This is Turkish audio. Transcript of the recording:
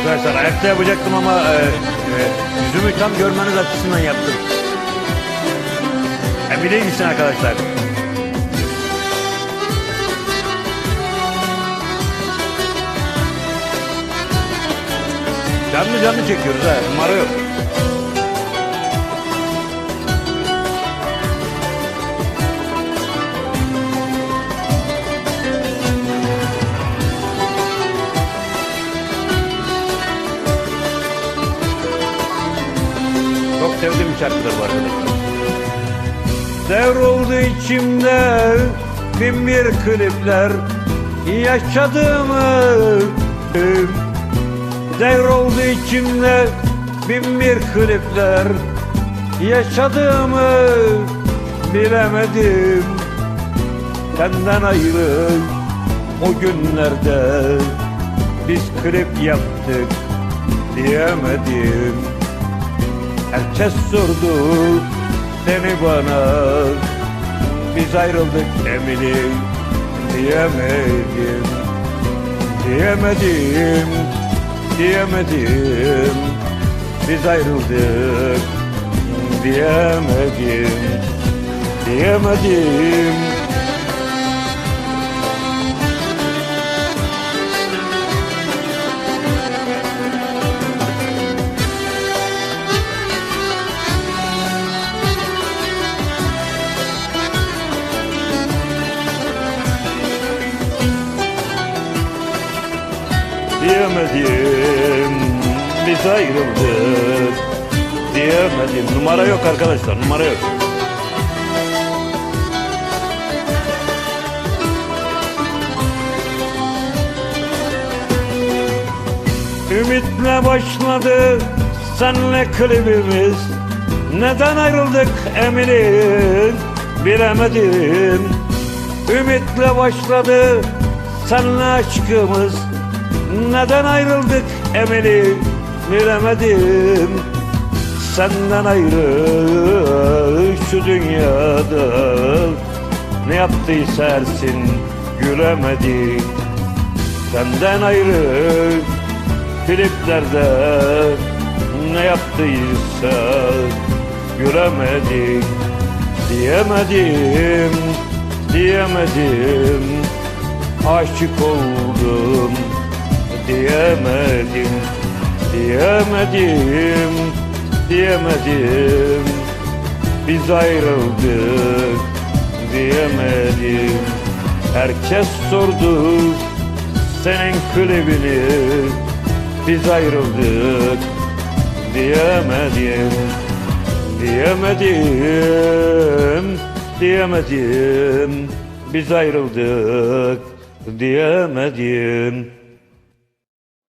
Arkadaşlar ayakta yapacaktım ama e, e, yüzümü tam görmeniz açısından yaptım. Emine'ye gitsin arkadaşlar. Canlı canlı çekiyoruz ha. Numara yok. Bir şarkıdır bu arkadaşlar. Devroldu içimde bin bir klipler yaşadığımı Devroldu içimde bin bir klipler yaşadığımı bilemedim. Senden ayrı o günlerde biz klip yaptık diyemedim Herkes sordu seni bana? Biz ayrıldık eminim diyemedim Diyemedim, diyemedim. Biz ayrıldık diyemedim Diyemedim diyemedim Biz ayrıldık. Diyemedim. Numara yok arkadaşlar numara yok. Ümitle başladı senle klibimiz. Neden ayrıldık eminim bilemedim. Ümitle başladı senle aşkımız Neden ayrıldık emeli? Bilemedim. Senden ayrı şu dünyada Ne yaptıysa Ersin gülemedik Senden ayrı kliplerde Ne yaptıysa gülemedik Diyemedim, diyemedim. Aşık oldum diyemedim Diyemedim, diyemedim. Biz ayrıldık diyemedim. Herkes sordu senin klibini Biz ayrıldık diyemedim Diyemedim, diyemedim. Biz ayrıldık diyemedim